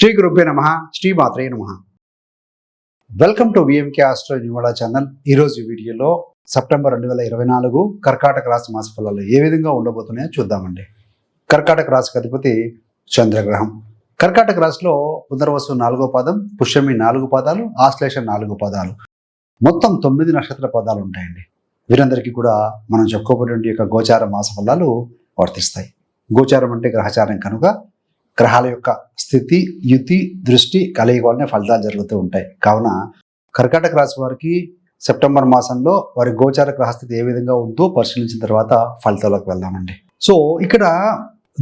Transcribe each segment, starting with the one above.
శ్రీ గురుభ్య నమ శ్రీ మాత్రే నమ. వెల్కమ్ టు విఎంకే ఆస్ట్రో న్యూవాడా ఛానల్ ఈరోజు వీడియోలో సెప్టెంబర్ రెండు వేల ఇరవై నాలుగు కర్కాటక రాశి మాస ఫలాలు ఏ విధంగా ఉండబోతున్నాయో చూద్దామండి. కర్కాటక రాశికి అధిపతి చంద్రగ్రహం. కర్కాటక రాశిలో పునర్వసు నాలుగో పాదం పుష్యమి నాలుగు పాదాలు ఆశ్లేష నాలుగు పాదాలు. మొత్తం తొమ్మిది నక్షత్ర పదాలు ఉంటాయండి. వీరందరికీ కూడా మనం చెప్పుకోబడి యొక్క గోచార మాస ఫలాలు వర్తిస్తాయి. గోచారం అంటే గ్రహచారం కనుక గ్రహాల యొక్క స్థితి యుతి దృష్టి కలయిక వల్లనే ఫలితాలు జరుగుతూ ఉంటాయి. కావున కర్కాటక రాశి వారికి సెప్టెంబర్ మాసంలో వారి గోచార గ్రహస్థితి ఏ విధంగా ఉందో పరిశీలించిన తర్వాత ఫలితాలకు వెళ్దామండి. సో ఇక్కడ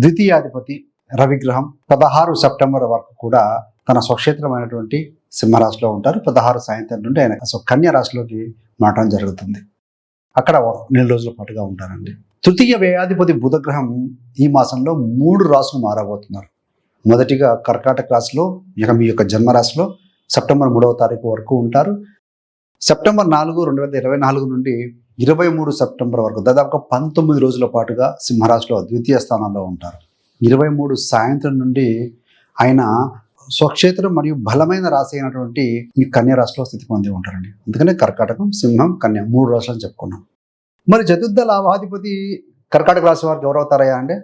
ద్వితీయాధిపతి రవిగ్రహం పదహారు సెప్టెంబర్ వరకు కూడా తన స్వక్షేత్రమైనటువంటి సింహరాశిలో ఉంటారు. పదహారు సాయంత్రం నుండి ఆయన సో కన్యా రాశిలోకి మారడం జరుగుతుంది. అక్కడ నెల రోజుల పాటుగా ఉంటారండి. తృతీయ వ్యయాధిపతి బుధగ్రహం ఈ మాసంలో మూడు రాసులు మారబోతున్నారు. మొదటిగా కర్కాటక రాశిలో ఇక మీ యొక్క జన్మరాశిలో సెప్టెంబర్ మూడవ తారీఖు వరకు ఉంటారు. సెప్టెంబర్ నాలుగు రెండు వేల ఇరవై నాలుగు నుండి ఇరవై మూడు సెప్టెంబర్ వరకు దాదాపుగా పంతొమ్మిది రోజుల పాటుగా సింహరాశిలో ద్వితీయ స్థానంలో ఉంటారు. ఇరవై మూడు సాయంత్రం నుండి ఆయన స్వక్షేత్రం మరియు బలమైన రాశి అయినటువంటి ఈ కన్యా రాశిలో స్థితి పొంది ఉంటారండి. అందుకనే కర్కాటకం సింహం కన్య మూడు రాశులని చెప్పుకున్నాం. మరి చతుర్థ లాభాధిపతి కర్కాటక రాశి వారికి ఎవరవుతారయ్యా అంటే?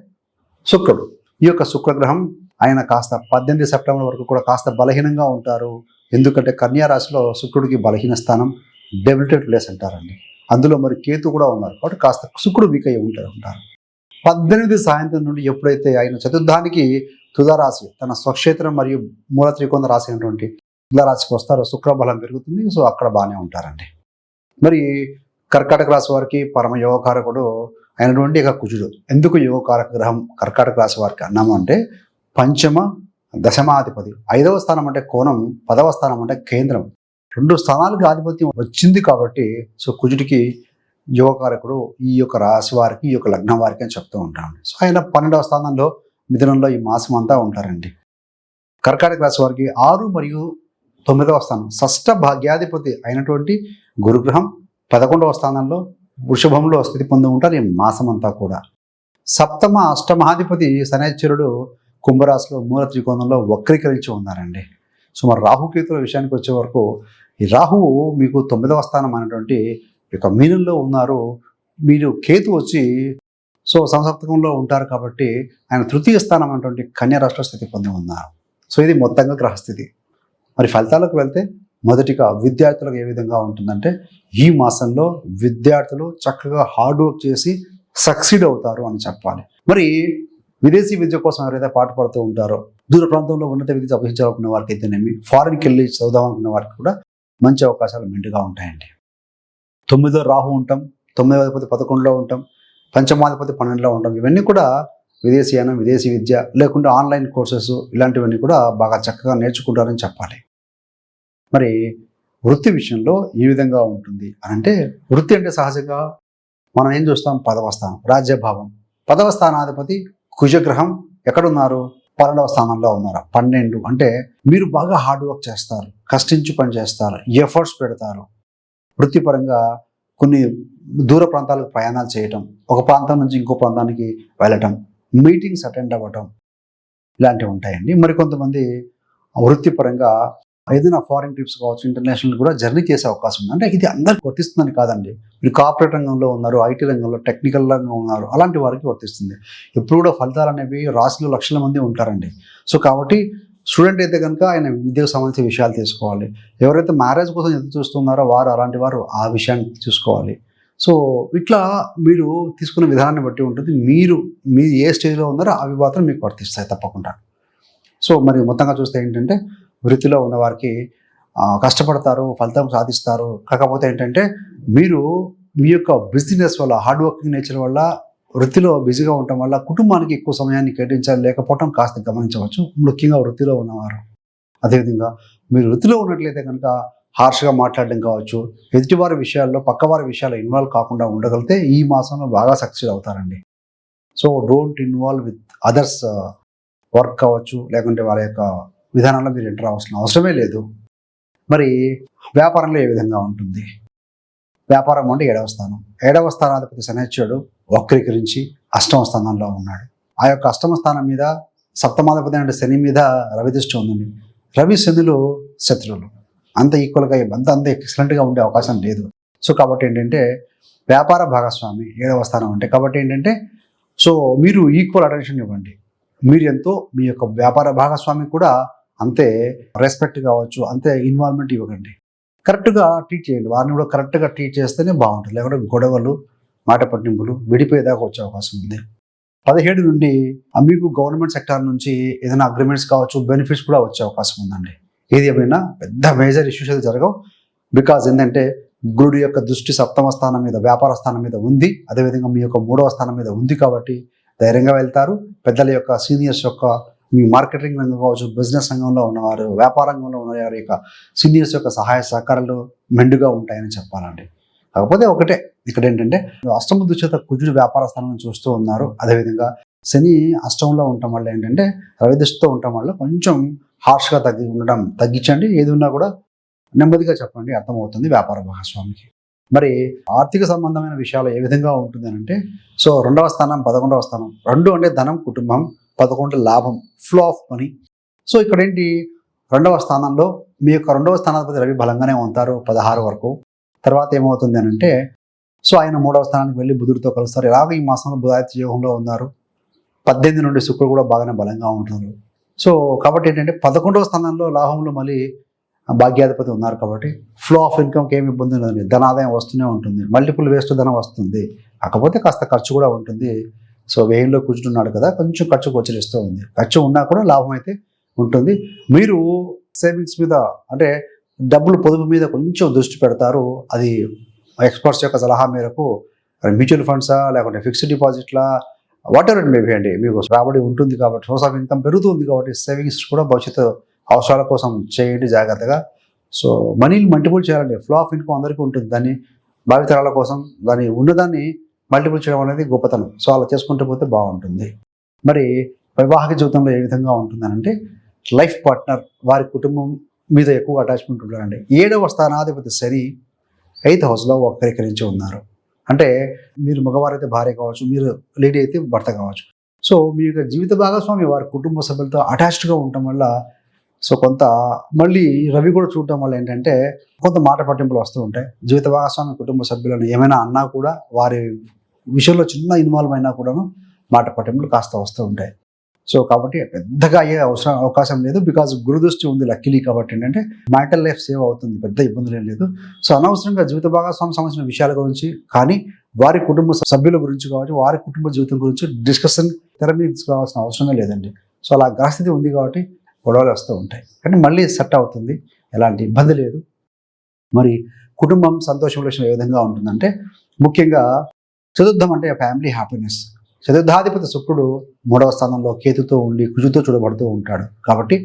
శుక్రుడు. ఈ యొక్క శుక్రగ్రహం ఆయన కాస్త పద్దెనిమిది సెప్టెంబర్ వరకు కూడా కాస్త బలహీనంగా ఉంటారు. ఎందుకంటే కన్యారాశిలో శుక్రుడికి బలహీన స్థానం డెబిలిటెడ్ ప్లేస్ అంటారండి. అందులో మరి కేతు కూడా ఉన్నారు కాబట్టి కాస్త శుక్రుడు వీక్ అయ్యి ఉంటారు ఉంటారు పద్దెనిమిది సాయంత్రం నుండి ఎప్పుడైతే ఆయన చతుర్థానికి తులారాశి తన స్వక్షేత్రం మరియు మూల త్రికోణ రాశి అయినటువంటి తులారాశికి వస్తారో శుక్రబలం పెరుగుతుంది. సో అక్కడ బాగానే ఉంటారండి. మరి కర్కాటక రాశి వారికి పరమ యోగకారకుడు అయినటువంటి ఇక కుజుడు. ఎందుకు యోగకారక గ్రహం కర్కాటక రాశి వారికి అన్నాము అంటే పంచమ దశమాధిపతి. ఐదవ స్థానం అంటే కోణం పదవ స్థానం అంటే కేంద్రం. రెండు స్థానాలకు ఆధిపత్యం వచ్చింది కాబట్టి సో కుజుడికి యువకారకుడు ఈ యొక్క రాశి వారికి ఈ యొక్క లగ్నం వారికి అని చెప్తూ ఉంటాను సో ఆయన పన్నెండవ స్థానంలో మిథునంలో ఈ మాసం అంతా ఉంటారండి. కర్కాటక రాశి వారికి ఆరు మరియు తొమ్మిదవ స్థానం. షష్ఠ భాగ్యాధిపతి అయినటువంటి గురుగ్రహం పదకొండవ స్థానంలో వృషభంలో స్థితి పొంది ఉంటారు ఈ మాసం అంతా కూడా. సప్తమ అష్టమాధిపతి శనైశ్వరుడు కుంభరాశిలో మూల త్రికోణంలో వక్రీకరించి ఉన్నారండి. సో మరి రాహుకేతుల విషయానికి వచ్చే వరకు ఈ రాహువు మీకు తొమ్మిదవ స్థానం అనేటువంటి యొక్క మీనంలో ఉన్నారు. మీరు కేతు వచ్చి సో సంసప్తకంలో ఉంటారు కాబట్టి ఆయన తృతీయ స్థానం అనేటువంటి కన్యా రాష్ట్ర స్థితి పొంది ఉన్నారు. సో ఇది మొత్తంగా గ్రహస్థితి. మరి ఫలితాలకు వెళ్తే మొదటిగా విద్యార్థులకు ఏ విధంగా ఉంటుందంటే ఈ మాసంలో విద్యార్థులు చక్కగా హార్డ్ వర్క్ చేసి సక్సీడ్ అవుతారు అని చెప్పాలి. మరి విదేశీ విద్య కోసం ఎవరైతే పాటుపడుతూ ఉంటారో దూర ప్రాంతంలో ఉన్నత విద్య అభ్యసించాలనుకున్న వారికి అయితేనేమి ఫారిన్కి వెళ్ళి చదువుదాం అనుకున్న వారికి కూడా మంచి అవకాశాలు మెండుగా ఉంటాయండి. తొమ్మిదో రాహు ఉంటాం తొమ్మిదో అధిపతి పదకొండులో ఉంటాం పంచమాధిపతి పన్నెండులో ఉంటాం. ఇవన్నీ కూడా విదేశీయానం విదేశీ విద్య లేకుంటే ఆన్లైన్ కోర్సెస్ ఇలాంటివన్నీ కూడా బాగా చక్కగా నేర్చుకుంటారని చెప్పాలి. మరి వృత్తి విషయంలో ఈ విధంగా ఉంటుంది అని అంటే వృత్తి అంటే సహజంగా మనం ఏం చూస్తాం? పదవ స్థానం రాజ్యభావం. పదవ స్థానాధిపతి కుజగ్రహం ఎక్కడున్నారు? పన్నెండవ స్థానంలో ఉన్నారు. పన్నెండు. అంటే మీరు బాగా హార్డ్ వర్క్ చేస్తారు. కష్టించి పని చేస్తారు. ఎఫర్ట్స్ పెడతారు. వృత్తిపరంగా కొన్ని దూర ప్రాంతాలకు ప్రయాణాలు చేయటం ఒక ప్రాంతం నుంచి ఇంకో ప్రాంతానికి వెళ్ళటం మీటింగ్స్ అటెండ్ అవ్వటం ఇలాంటివి ఉంటాయండి. మరికొంతమంది వృత్తిపరంగా ఏదైనా ఫారిన్ ట్రిప్స్ కావచ్చు ఇంటర్నేషనల్ కూడా జర్నీ చేసే అవకాశం ఉంది. అంటే ఇది అందరికి వర్తిస్తుందని కాదండి. మీరు కార్పొరేట్ రంగంలో ఉన్నారు ఐటీ రంగంలో టెక్నికల్ రంగంలో ఉన్నారు అలాంటి వారికి వర్తిస్తుంది. ఎప్పుడు కూడా ఫలితాలు అనేవి రాశిలో లక్షల మంది ఉంటారండి. సో కాబట్టి స్టూడెంట్ అయితే కనుక ఆయన విద్యకు సంబంధించిన విషయాలు తీసుకోవాలి ఎవరైతే మ్యారేజ్ కోసం ఎదురు చూస్తున్నారో వారు అలాంటి వారు ఆ విషయాన్ని చూసుకోవాలి. సో ఇట్లా మీరు తీసుకున్న విధానాన్ని బట్టి ఉంటుంది. మీరు మీ ఏ స్టేజ్లో ఉన్నారో అవి మాత్రం మీకు వర్తిస్తాయి తప్పకుండా. సో మరి మొత్తంగా చూస్తే ఏంటంటే వృత్తిలో ఉన్న వారికి కష్టపడతారు ఫలితం సాధిస్తారు. కాకపోతే ఏంటంటే మీరు మీ యొక్క బిజినెస్ వల్ల హార్డ్ వర్కింగ్ నేచర్ వల్ల వృత్తిలో బిజీగా ఉండటం వల్ల కుటుంబానికి ఎక్కువ సమయాన్ని కేటాయించాలి లేకపోవడం కాస్త గమనించవచ్చు. ముఖ్యంగా వృత్తిలో ఉన్నవారు. అదేవిధంగా మీరు వృత్తిలో ఉన్నట్లయితే కనుక హార్ష్గా మాట్లాడడం కావచ్చు ఎదుటివారి విషయాల్లో పక్కవారి విషయాల్లో ఇన్వాల్వ్ కాకుండా ఉండగలిగితే ఈ మాసంలో బాగా సక్సెస్ అవుతారండి. So don't involve with others work కావచ్చు లేకుంటే వారి యొక్క విధానంలో మీరు ఎంటర్ అవసరం అవసరమే లేదు. మరి వ్యాపారంలో ఏ విధంగా ఉంటుంది? వ్యాపారం అంటే ఏడవ స్థానం. ఏడవ స్థానాధిపతి శనిచ్చుడు వక్రీకరించి అష్టమ స్థానంలో ఉన్నాడు. ఆ యొక్క అష్టమ స్థానం మీద సప్తమాధిపతి అంటే శని మీద రవి దృష్టి ఉందండి. రవి శనులు శత్రువులు. అంత ఈక్వల్గా అంత అంత ఎక్సలెంట్గా ఉండే అవకాశం లేదు. సో కాబట్టి ఏంటంటే వ్యాపార భాగస్వామి ఏడవ స్థానం అంటే కాబట్టి ఏంటంటే సో మీరు ఈక్వల్ అటెన్షన్ ఇవ్వండి. మీరు ఎంతో మీ యొక్క వ్యాపార భాగస్వామి కూడా అంతే రెస్పెక్ట్ కావచ్చు అంతే ఇన్వాల్వ్మెంట్ ఇవ్వకండి. కరెక్ట్గా ట్రీట్ చేయండి. వారిని కూడా కరెక్ట్గా ట్రీట్ చేస్తేనే బాగుంటుంది. లేకుంటే గొడవలు మాట పట్టింపులు విడిపోయేదాకా వచ్చే అవకాశం ఉంది. పదిహేడు నుండి మీకు గవర్నమెంట్ సెక్టార్ నుంచి ఏదైనా అగ్రిమెంట్స్ కావచ్చు బెనిఫిట్స్ కూడా వచ్చే అవకాశం ఉందండి. ఏది ఏమైనా పెద్ద మేజర్ ఇష్యూస్ అయితే జరగవు. బికాజ్ ఏంటంటే గురుడు యొక్క దృష్టి సప్తమ స్థానం మీద వ్యాపార స్థానం మీద ఉంది. అదేవిధంగా మీ యొక్క మూడవ స్థానం మీద ఉంది కాబట్టి ధైర్యంగా వెళ్తారు. పెద్దల యొక్క సీనియర్స్ యొక్క మీ మార్కెటింగ్ రంగం కావచ్చు బిజినెస్ రంగంలో ఉన్నవారు వ్యాపార రంగంలో ఉన్న వారి యొక్క సీనియర్స్ యొక్క సహాయ సహకారాలు మెండుగా ఉంటాయని చెప్పాలండి. కాకపోతే ఒకటే ఇక్కడ ఏంటంటే అష్టమ దుశ్చేత కుజుడు వ్యాపార స్థానాన్ని చూస్తూ ఉన్నారు. అదేవిధంగా శని అష్టంలో ఉండటం వల్ల ఏంటంటే రవిదృష్టితో ఉండటం వల్ల కొంచెం హార్ష్గా తగ్గి ఉండడం తగ్గించండి. ఏది ఉన్నా కూడా నెమ్మదిగా చెప్పండి అర్థమవుతుంది వ్యాపార భాగస్వామికి. మరి ఆర్థిక సంబంధమైన విషయాలు ఏ విధంగా ఉంటుంది అంటే సో రెండవ స్థానం పదకొండవ స్థానం రెండు అంటే ధనం కుటుంబం పదకొండు లాభం ఫ్లో ఆఫ్ మనీ సో ఇక్కడ ఏంటి రెండవ స్థానంలో మీ యొక్క రెండవ స్థానాధిపతి రవి బలంగానే ఉంటారు పదహారు వరకు. తర్వాత ఏమవుతుంది అని అంటే సో ఆయన మూడవ స్థానానికి వెళ్ళి బుధుడితో కలుస్తారు. ఇలాగ ఈ మాసంలో బుధాదిత్య యోగంలో ఉన్నారు. పద్దెనిమిది నుండి శుక్రుడు కూడా బాగానే బలంగా ఉంటున్నారు. సో కాబట్టి ఏంటంటే పదకొండవ స్థానంలో లాభంలో మళ్ళీ భాగ్యాధిపతి ఉన్నారు కాబట్టి ఫ్లో ఆఫ్ ఇన్కమ్కి ఏమి ఇబ్బంది లేదండి ధనాదాయం వస్తూనే ఉంటుంది. మల్టిపుల్ వేస్ట్ ధనం వస్తుంది. కాకపోతే కాస్త ఖర్చు కూడా ఉంటుంది. సో వ్యయంలో కూర్చుంటున్నాడు కదా కొంచెం ఖర్చు గోచరిస్తూ ఉంది. ఖర్చు ఉన్నా కూడా లాభం అయితే ఉంటుంది. మీరు సేవింగ్స్ మీద అంటే డబ్బులు పొదుపు మీద కొంచెం దృష్టి పెడతారు. అది ఎక్స్పర్ట్స్ యొక్క సలహా మేరకు మ్యూచువల్ ఫండ్సా లేకుంటే ఫిక్స్డ్ డిపాజిట్లా వాట్ ఎవర్ ఇట్ మేబీ అండి. మీకు రాబడి ఉంటుంది కాబట్టి సోర్స్ ఆఫ్ ఇన్కమ్ పెరుగుతుంది కాబట్టి సేవింగ్స్ కూడా భవిష్యత్తు అవసరాల కోసం చేయండి జాగ్రత్తగా. సో మనీని మల్టిపుల్ చేయాలండి. ఫ్లో ఆఫ్ ఇన్కమ్ అందరికీ ఉంటుంది. దాన్ని భావితరాల కోసం దాని ఉన్నదాన్ని మల్టిపుల్ చేయడం అనేది గొప్పతనం. సో అలా చేసుకుంటూ పోతే బాగుంటుంది. మరి వైవాహిక జీవితంలో ఏ విధంగా ఉంటుందనంటే లైఫ్ పార్ట్నర్ వారి కుటుంబం మీద ఎక్కువ అటాచ్మెంట్ ఉంటారండి ఏడవ స్థానాధిపతి శని ఎయిత్ హౌస్లో వక్రీకరించి ఉన్నారు. అంటే మీరు మగవారైతే భార్య కావచ్చు మీరు లేడీ అయితే భర్త కావచ్చు. సో మీ యొక్క జీవిత భాగస్వామి వారి కుటుంబ సభ్యులతో అటాచ్డ్గా ఉండటం వల్ల సో కొంత మళ్ళీ రవి కూడా చూడటం వల్ల ఏంటంటే కొంత మాట పట్టింపులు వస్తూ ఉంటాయి. జీవిత భాగస్వామి కుటుంబ సభ్యులను ఏమైనా అన్నా కూడా వారి విషయంలో చిన్న ఇన్వాల్వ్ అయినా కూడాను మాట పట్టింపులు కాస్త వస్తూ ఉంటాయి. సో కాబట్టి పెద్దగా అయ్యే అవసరం అవకాశం లేదు. బికాజ్ గురుదృష్టి ఉంది లక్కీలీ కాబట్టి ఏంటంటే మ్యాటల్ లైఫ్ సేవ్ అవుతుంది. పెద్ద ఇబ్బందులు ఏం లేదు. సో అనవసరంగా జీవిత భాగస్వామి సంబంధించిన విషయాల గురించి కానీ వారి కుటుంబ సభ్యుల గురించి కాబట్టి వారి కుటుంబ జీవితం గురించి డిస్కషన్ తెర మీద అవసరమే లేదండి. సో అలా గ్రహస్థితి ఉంది కాబట్టి గొడవలు వస్తూ ఉంటాయి. కానీ మళ్ళీ సెట్ అవుతుంది. ఎలాంటి ఇబ్బంది లేదు. మరి కుటుంబం సంతోషం విషయం ఏ విధంగా ఉంటుందంటే ముఖ్యంగా చతుర్థం అంటే ఫ్యామిలీ హ్యాపీనెస్ చతుర్థాధిపతి శుక్రుడు మూడవ స్థానంలో కేతుతో ఉండి కుజుతో చూడబడుతూ ఉంటాడు. కాబట్టి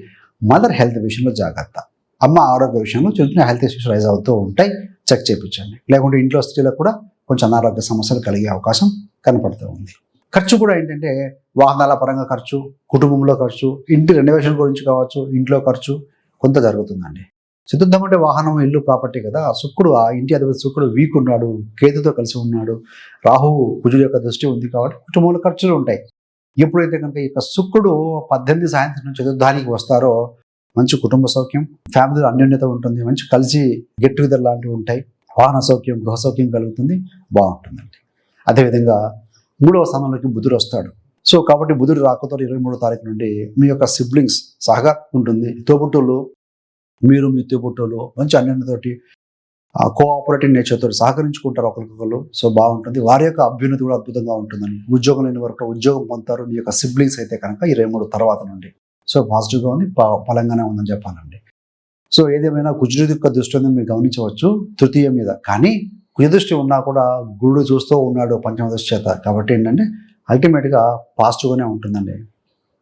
మదర్ హెల్త్ విషయంలో జాగ్రత్త. అమ్మ ఆరోగ్య విషయంలో చిన్న హెల్త్ ఇష్యూస్ రైజ్ అవుతూ ఉంటాయి. చెక్ చేయించండి. లేకుంటే ఇంట్లో స్త్రీలకు కూడా కొంచెం అనారోగ్య సమస్యలు కలిగే అవకాశం కనపడుతూ ఉంది. ఖర్చు కూడా ఏంటంటే వాహనాల పరంగా ఖర్చు కుటుంబంలో ఖర్చు ఇంటి రెనోవేషన్ గురించి కావచ్చు ఇంట్లో ఖర్చు కొంత జరుగుతుందండి. చతుర్థం అంటే వాహనం ఇల్లు ప్రాపర్టీ కదా. శుక్రుడు ఆ ఇంటి అధిపతి శుక్రుడు వీక్ ఉన్నాడు కేతుతో కలిసి ఉన్నాడు రాహువు కుజుడు యొక్క దృష్టి ఉంది కాబట్టి కుటుంబంలో ఖర్చులు ఉంటాయి. ఎప్పుడైతే కనుక ఇక శుక్రుడు పద్దెనిమిది సాయంత్రం నుంచి చతుర్థానికి వస్తారో మంచి కుటుంబ సౌఖ్యం ఫ్యామిలీలో అన్యోన్యత ఉంటుంది మంచి కలిసి గెట్ టుగెదర్ లాంటివి ఉంటాయి వాహన సౌఖ్యం గృహ సౌఖ్యం కలుగుతుంది బాగుంటుందండి. అదేవిధంగా మూడవ స్థానంలోకి బుధుడు వస్తాడు. సో కాబట్టి బుధుడు రాకతో ఇరవై మూడో తారీఖు నుండి మీ యొక్క సిబ్లింగ్స్ సహగా ఉంటుంది. తోబుట్టులు మీరు మీ తోబుట్టులు మంచి అన్యోన్యతోటి కోఆపరేటివ్ నేచర్తో సహకరించుకుంటారు ఒకరికొకరు. సో బాగుంటుంది. వారి యొక్క అభ్యున్నతి కూడా అద్భుతంగా ఉంటుందని ఉద్యోగం లేని వరకు ఉద్యోగం పొందుతారు. మీ యొక్క సిబ్లింగ్స్ అయితే కనుక ఇరవై మూడు తర్వాత నుండి. సో పాజిటివ్గా ఉంది బలంగానే ఉందని చెప్పాలండి. సో ఏదేమైనా కుజుడి యొక్క దృష్టి మీరు గమనించవచ్చు తృతీయ మీద. కానీ కుజ దృష్టి ఉన్నా కూడా గురుడు చూస్తూ ఉన్నాడు పంచమ దృష్టి చేత. కాబట్టి ఏంటంటే అల్టిమేట్గా పాజిటివ్గానే ఉంటుందండి.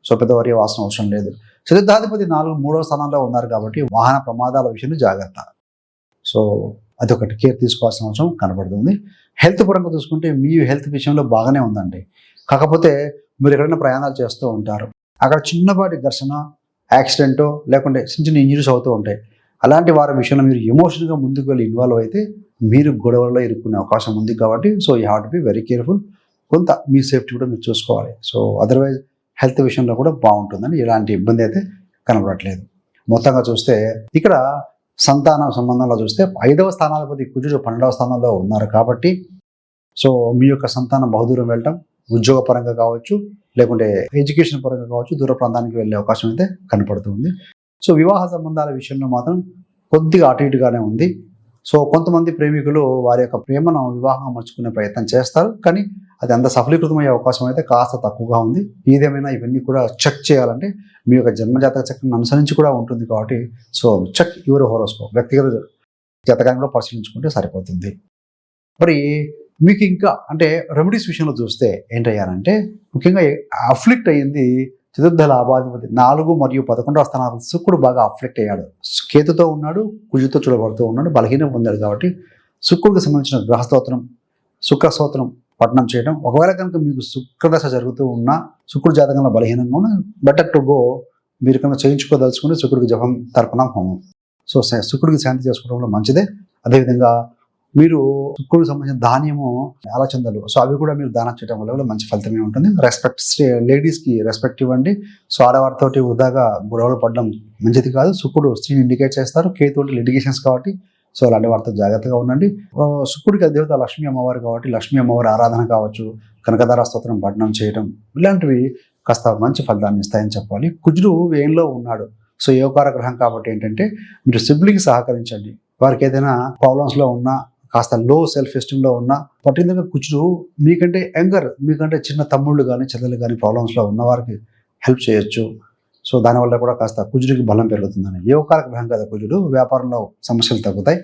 సో పెద్దవారి వాసన అవసరం లేదు. చతుర్థాధిపతి నాలుగు మూడవ స్థానంలో ఉన్నారు కాబట్టి వాహన ప్రమాదాల విషయంలో జాగ్రత్త. సో అదొకటి కేర్ తీసుకోవాల్సిన అవసరం కనబడుతుంది. హెల్త్ పరంగా చూసుకుంటే మీ హెల్త్ విషయంలో బాగానే ఉందండి. కాకపోతే మీరు ఎక్కడైనా ప్రయాణాలు చేస్తూ ఉంటారు. అక్కడ చిన్నపాటి ఘర్షణ యాక్సిడెంటో లేకుంటే చిన్న చిన్న ఇంజరీస్ అవుతూ ఉంటాయి. అలాంటి వారి విషయంలో మీరు ఎమోషనల్గా ముందుకు వెళ్ళి ఇన్వాల్వ్ అయితే మీరు గొడవల్లో ఇరుక్కునే అవకాశం ఉంది కాబట్టి so you have to be very careful కొంత మీ సేఫ్టీ కూడా మీరు చూసుకోవాలి. సో అదర్వైజ్ హెల్త్ విషయంలో కూడా బాగుంటుందని ఎలాంటి ఇబ్బంది అయితే కనబడట్లేదు. మొత్తంగా చూస్తే ఇక్కడ సంతాన సంబంధంలో చూస్తే ఐదవ స్థానాధిపతి కుజుడు పన్నెండవ స్థానంలో ఉన్నారు కాబట్టి సో మీ యొక్క సంతానం బహుదూరం వెళ్ళటం ఉద్యోగ పరంగా కావచ్చు లేకుంటే ఎడ్యుకేషన్ పరంగా కావచ్చు దూర ప్రాంతానికి వెళ్ళే అవకాశం అయితే కనపడుతుంది. సో వివాహ సంబంధాల విషయంలో మాత్రం కొద్దిగా అటు ఇటుగానే ఉంది. సో కొంతమంది ప్రేమికులు వారి యొక్క ప్రేమను వివాహం మర్చుకునే ప్రయత్నం చేస్తారు కానీ అది అంత సఫలీకృతమయ్యే అవకాశం అయితే కాస్త తక్కువగా ఉంది. ఏదేమైనా ఇవన్నీ కూడా చెక్ చేయాలంటే మీ యొక్క జన్మజాతక చక్రం అనుసరించి కూడా ఉంటుంది కాబట్టి సో చెక్ యువర్ హోరోస్కోప్ వ్యక్తిగత జాతకాన్ని కూడా పరిశీలించుకుంటే సరిపోతుంది. మరి మీకు ఇంకా అంటే రెమెడీస్ విషయంలో చూస్తే ఏంటయ్యానంటే ముఖ్యంగా అఫ్లిక్ట్ అయ్యింది చతుర్థ లాభాధిపతి నాలుగు మరియు పదకొండవ స్థానాలు శుక్రుడు బాగా అఫ్లెక్ట్ అయ్యాడు. కేతుతో ఉన్నాడు కుజుతో చూడబడుతూ ఉన్నాడు బలహీనం పొందాడు కాబట్టి శుక్రుడికి సంబంధించిన గ్రహస్తోత్రం శుక్ర స్తోత్రం పఠనం చేయడం. ఒకవేళ కనుక మీకు శుక్రదశ జరుగుతూ ఉన్నా శుక్రుడు జాతకంలో బలహీనంగా ఉన్న బెటర్ టు గో మీరు కనుక చేయించుకోదలుచుకుని శుక్రుడికి జపం తర్పణం హోమం. సో శుక్రుడికి శాంతి చేసుకోవడంలో మంచిదే. అదేవిధంగా మీరు శుక్రుడికి సంబంధించిన ధాన్యము ఆలోచనలు సో అవి కూడా మీరు దానం చేయడం వల్ల కూడా మంచి ఫలితమే ఉంటుంది. రెస్పెక్ట్ లేడీస్కి రెస్పెక్ట్ ఇవ్వండి. సో ఆడవారితోటి వృధాగా గొడవలు పడడం మంచిది కాదు. శుక్రుడు స్త్రీని ఇండికేట్ చేస్తారు. కేతు లిటిగేషన్స్ కాబట్టి సో అలాంటి వారితో జాగ్రత్తగా ఉండండి. శుక్రుడికి దేవత లక్ష్మీ అమ్మవారు కాబట్టి లక్ష్మీ అమ్మవారి ఆరాధన కావచ్చు కనకదార స్తోత్రం పఠనం చేయడం ఇలాంటివి కాస్త మంచి ఫలితాన్ని ఇస్తాయని చెప్పాలి. కుజుడు వేయంలో ఉన్నాడు. సో యోగార గ్రహం కాబట్టి ఏంటంటే మీరు సిబ్లింగ్ సహకరించండి. వారికి ఏదైనా ప్రాబ్లమ్స్లో ఉన్నా కాస్త లో సెల్ఫ్ ఎస్టీమ్లో ఉన్న పర్టికులర్గా కుజుడు మీకంటే యంగర్ మీకంటే చిన్న తమ్ముళ్ళు కానీ చెల్లెలు కానీ ప్రాబ్లమ్స్లో ఉన్నవారికి హెల్ప్ చేయొచ్చు. సో దానివల్ల కూడా కాస్త కుజుడికి బలం పెరుగుతుందని. యోగార గ్రహం కదా కుజుడు వ్యాపారంలో సమస్యలు తగ్గుతాయి.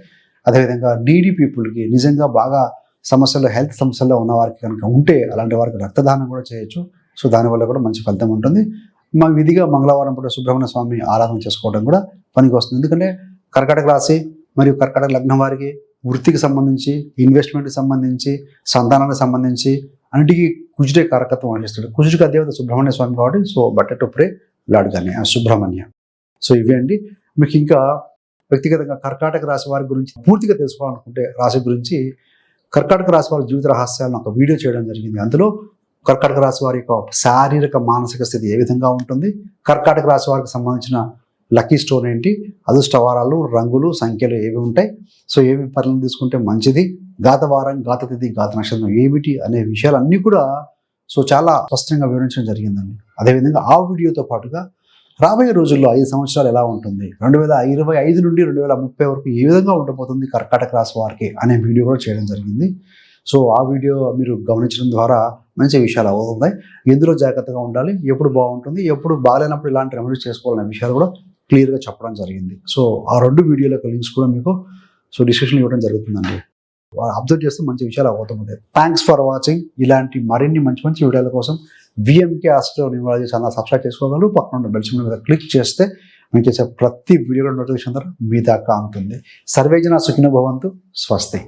అదేవిధంగా నీడీ పీపుల్కి నిజంగా బాగా సమస్యలు హెల్త్ సమస్యల్లో ఉన్న వారికి కనుక ఉంటే అలాంటి వారికి రక్తదానం కూడా చేయొచ్చు. సో దానివల్ల కూడా మంచి ఫలితం ఉంటుంది. మా విధిగా మంగళవారం పూట సుబ్రహ్మణ్య స్వామి ఆరాధన చేసుకోవడం కూడా పనికి వస్తుంది. ఎందుకంటే కర్కాటక రాశి మరియు కర్కాటక లగ్నం వారికి వృత్తికి సంబంధించి ఇన్వెస్ట్మెంట్కి సంబంధించి సంతానానికి సంబంధించి అన్నిటికీ కుజుడే కారకత్వం వహిస్తాడు. కుజుడికి అదేవిధ సుబ్రహ్మణ్య స్వామి కాబట్టి సో బట్ట టు ప్రే లాడ్ కానీ సుబ్రహ్మణ్య. సో ఇవే అండి. మీకు ఇంకా వ్యక్తిగతంగా కర్కాటక రాశి వారి గురించి పూర్తిగా తెలుసుకోవాలనుకుంటే రాశి గురించి కర్కాటక రాశి వారి జీవిత రహస్యాలను ఒక వీడియో చేయడం జరిగింది. అందులో కర్కాటక రాశి వారి యొక్క శారీరక మానసిక స్థితి ఏ విధంగా ఉంటుంది? కర్కాటక రాశి వారికి సంబంధించిన లక్కీ స్టోన్ ఏంటి? అదృష్టవారాలు రంగులు సంఖ్యలు ఏవి ఉంటాయి? సో ఏవి పనులు తీసుకుంటే మంచిది? గాత వారం గాత తిథి గాత నక్షత్రం ఏమిటి అనే విషయాలన్నీ కూడా సో చాలా స్పష్టంగా వివరించడం జరిగిందండి. అదేవిధంగా ఆ వీడియోతో పాటుగా రాబోయే రోజుల్లో ఐదు సంవత్సరాలు ఎలా ఉంటుంది? రెండు వేల ఇరవై ఐదు నుండి రెండు వేల ముప్పై వరకు ఏ విధంగా ఉండబోతుంది కర్కాటక రాశి వారికి అనే వీడియో కూడా చేయడం జరిగింది. సో ఆ వీడియో మీరు గమనించడం ద్వారా మంచి విషయాలు అవుతున్నాయి ఎందులో జాగ్రత్తగా ఉండాలి. ఎప్పుడు బాగుంటుంది? ఎప్పుడు బాగాలేనప్పుడు ఇలాంటి రెమెడీ చేసుకోవాలనే విషయాలు కూడా క్లియర్గా చెప్పడం జరిగింది. సో ఆ రెండు వీడియోల యొక్క లింక్స్ కూడా మీకు సో డిస్క్రిప్షన్ ఇవ్వడం జరుగుతుందండి. అబ్జర్వ్ చేస్తే మంచి విషయాలు అవుతుంది థ్యాంక్స్ ఫర్ వాచింగ్ ఇలాంటి మరిన్ని మంచి మంచి వీడియోల కోసం VMK astro numerology channel subscribe చేసుకోగలరు. పక్కన ఉన్న బెల్ మీద క్లిక్ చేస్తే మేము చేసే ప్రతి వీడియో నోటిఫికేషన్ ద్వారా మీ దాకా అందుతుంది. సర్వేజన సుఖిన భవంతు. స్వస్తి.